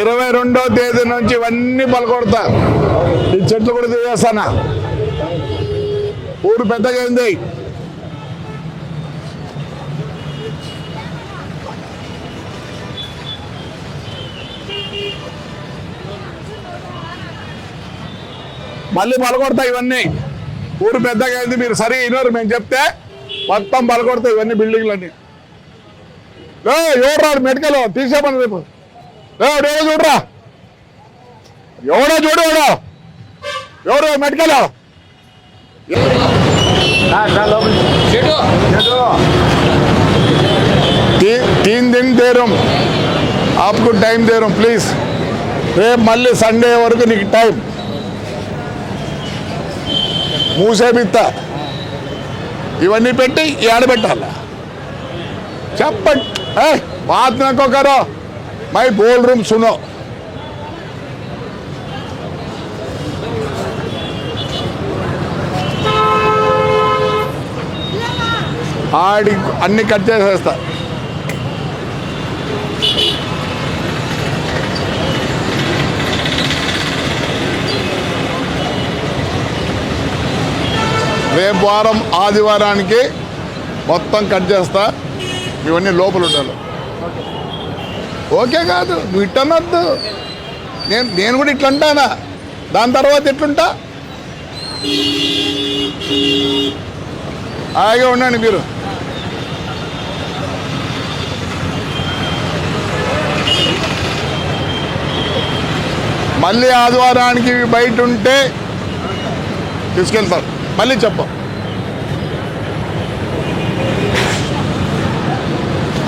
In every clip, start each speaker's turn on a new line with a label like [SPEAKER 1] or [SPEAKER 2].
[SPEAKER 1] ఇరవై రెండో తేదీ నుంచి ఇవన్నీ పలకొడతా ఈ చెట్లు కూడా తీసేస్తానా? ఊరు పెద్దగా ఉంది మళ్ళీ పలకొడతా ఇవన్నీ. ఊరు పెద్దగా అయింది మీరు సరే అయినారు మేము చెప్తే మొత్తం పలకొడతాయి ఇవన్నీ బిల్డింగ్లన్నీ ఎవరు రాడు? మెడికల్? తీసేపని రేపు. ఎవడో చూడరా ఎవడో చూడు ఎవడో ఎవరు మెడికల్ ती- तीन दिन दे रहा हूँ आपको टाइम दे रहा हूँ ప్లీజ్ రేపు మళ్ళీ సండే వరకు నీకు టైం మూసేపిత్త ఇవన్నీ పెట్టి ఏడబెట్టాల చెప్పండి ఏ బాత్ నకో కరో మై బోల్ రూమ్ సునో. ఆడి అన్ని కట్ చేసేస్తా. రేపు వారం ఆదివారానికి మొత్తం కట్ చేస్తా. ఇవన్నీ లోపల ఉండాలి. ఓకే కాదు నువ్వు ఇట్టనొద్దు. నేను నేను కూడా ఇట్లా అంటానా దాని తర్వాత ఎట్లుంటా? హాయిగా ఉండండి మీరు. మళ్ళీ ఆదివారానికి బయట ఉంటే తీసుకెళ్తాం మళ్ళీ చెప్ప.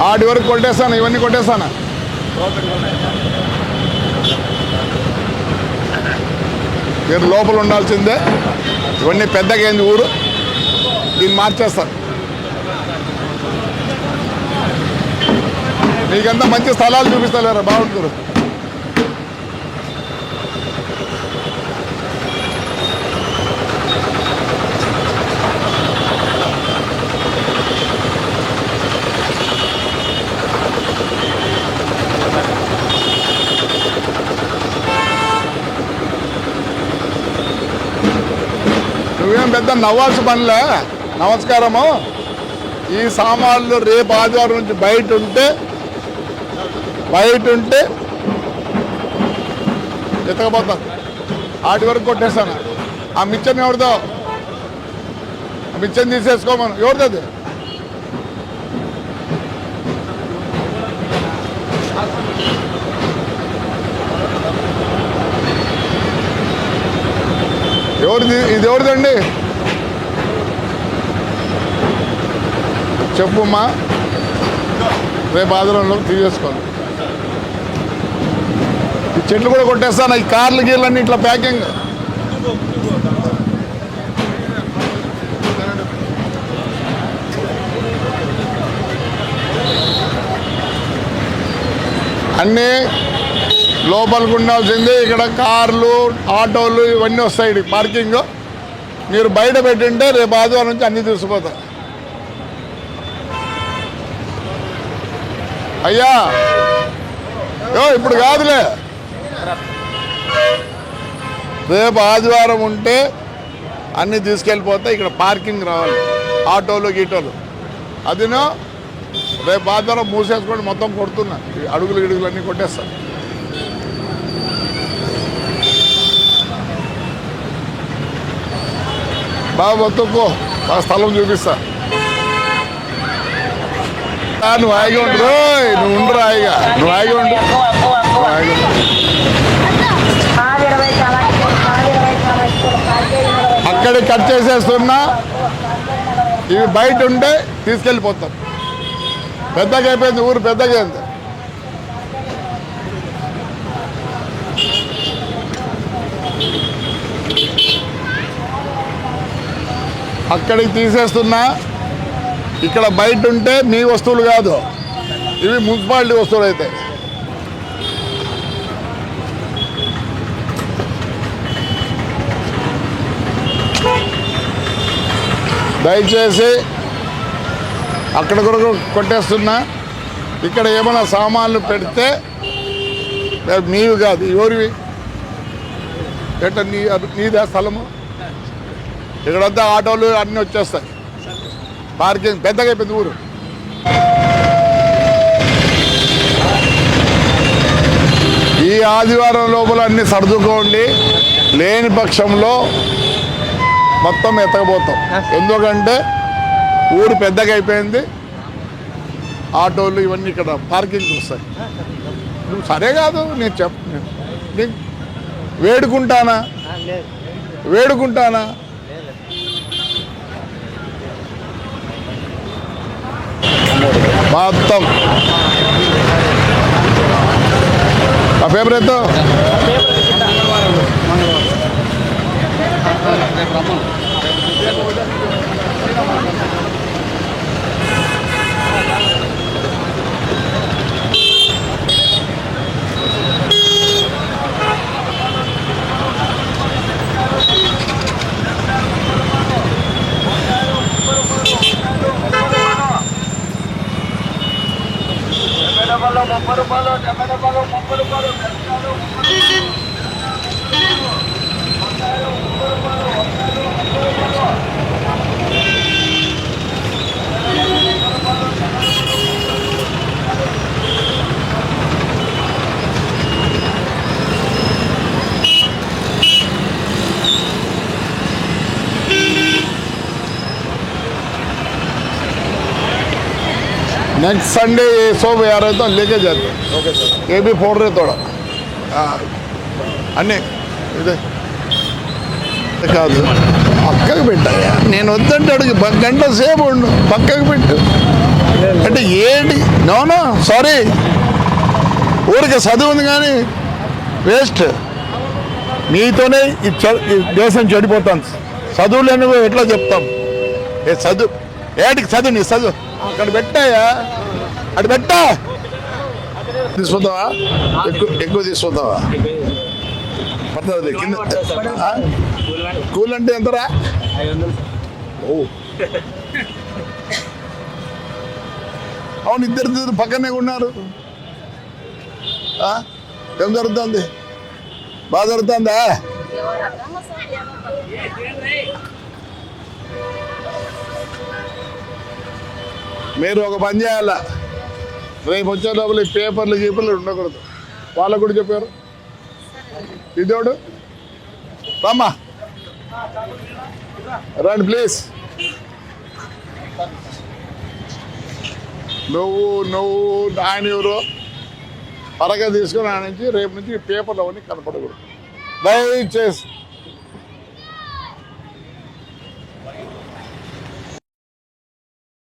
[SPEAKER 1] ఆడి వరకు కొట్టేస్తాను? ఇవన్నీ కొట్టేస్తాను? మీరు లోపల ఉండాల్సిందే? ఇవన్నీ పెద్దగా ఏంది ఊరు దీన్ని మార్చేస్తారు మీకంతా మంచి స్థలాలు చూపిస్తలేరా బాగుంటుంది. నువ్వేం పెద్ద నవ్వాల్సిన పనిలే? నమస్కారము. ఈ సామాన్లు రేపు ఆదివారం నుంచి బయట ఉంటే బయట ఉంటే ఎత్తకపోతా. ఆటి వరకు కొట్టేస్తాను. ఆ మిచ్చన్ ఎవరిదో? ఆ మిచ్చన్ తీసేసుకోమను. ఎవరిది ఎవరిది? ఇది ఎవరిదండి? చెప్పుమ్మా రేపు ఆదివారంలో తీసేసుకోండి ఈ చెట్లు కూడా కొట్టేస్తాను ఈ కార్లు గీర్లన్నీ ఇట్లా ప్యాకింగ్. అన్నీ లోపలికి ఉండాల్సిందే. ఇక్కడ కార్లు ఆటోలు ఇవన్నీ వస్తాయి పార్కింగ్. మీరు బయట పెట్టింటే రేపు ఆదివారం నుంచి అన్నీ తీసుకుపోతారు అయ్యా! యో ఇప్పుడు కాదులే. రేపు ఆదివారం ఉంటే అన్నీ తీసుకెళ్ళిపోతే ఇక్కడ పార్కింగ్ రావాలి. ఆటోలు గీటోలు. అదినో రేపు ఆదివారం మూసేసుకొని మొత్తం కొడుతున్నా. ఈ అడుగులు గిడుగులు అన్నీ కొట్టేస్తాను బాబు బతుక్కో బాగా స్థలం చూపిస్తా. నువ్వు హాయిగా ఉండు. నువ్వు ఉండు హాయిగా. నువ్వు హాయిగా ఉండు. అక్కడే కట్ చేసేస్తున్నా. ఇవి బయట ఉంటే తీసుకెళ్ళిపోతాం. పెద్దగా అయిపోయింది ఊరు పెద్దగా అయింది. అక్కడికి తీసేస్తున్నా ఇక్కడ బయట ఉంటే మీ వస్తువులు కాదు. ఇవి మున్సిపాలిటీ వస్తువులు అయితే దయచేసి అక్కడ కూడా కొట్టేస్తున్నా. ఇక్కడ ఏమైనా సామాన్లు పెడితే నీవి కాదు ఎవరివి? ఎట్లా నీ నీదే స్థలము? ఇక్కడంతా ఆటోలు అన్నీ వచ్చేస్తాయి. పార్కింగ్ పెద్దగా అయిపోయింది ఊరు. ఈ ఆదివారం లోపల అన్ని సర్దుకోండి. లేని పక్షంలో మొత్తం ఎత్తకపోతాం. ఎందుకంటే ఊరు పెద్దగా అయిపోయింది. ఆటోలు ఇవన్నీ ఇక్కడ పార్కింగ్ వస్తాయి. నువ్వు సరే కాదు నేను చెప్ నేను వేడుకుంటానా? వేడుకుంటానా? మొత్తం. ఆ పేపర్ ఎత్తు
[SPEAKER 2] ముప్పై రూపాయలు డెబ్బై రూపాయలు ముప్పై రూపాయలు
[SPEAKER 1] नेक्स्ट संडे ये सब आ रहे तो लेके जाते ओके सर ये भी फोड़ रहे थोड़ा అన్నీ ఇదే కాదు పక్కకు పెట్టాయా నేను వద్దంటే అడుగు ప- గంట సేపు ఉండు పక్కకు పెట్టు అంటే ఏంటి నోనో సారీ ఊరికి చదువు ఉంది కానీ వేస్ట్ నీతోనే ఈ చ- ఈ దేశం చెడిపోతాను చదువు లేని ఎట్లా చెప్తాం ఏ చదువు ఏటికి చదువు నీ చదువు? అక్కడ పెట్టాయా? అటు పెట్టా? తీసుకుందావా ఎక్కువ ఎక్కువ తీసుకుందావా పడుతుంది కింద కూల్ అంటే ఎంతరా? ఓ. అవును ఇద్దరు ఇద్దరు పక్కనే ఉన్నారు. ఆ? ఏం జరుగుతుంది? బాగా జరుగుతుందా? మీరు ఒక పని చేయాల? రేపు వచ్చే లోపల ఈ పేపర్లు గీపర్లు ఉండకూడదు. వాళ్ళకు కూడా చెప్పారు. ఇదోడు. రమ్మా. రండి ప్లీజ్. నువ్వు నువ్వు ఆయన ఎవరు పరగా తీసుకుని ఆయన నుంచి రేపు నుంచి పేపర్లు అవన్నీ కనపడకూడదు. దయచేసి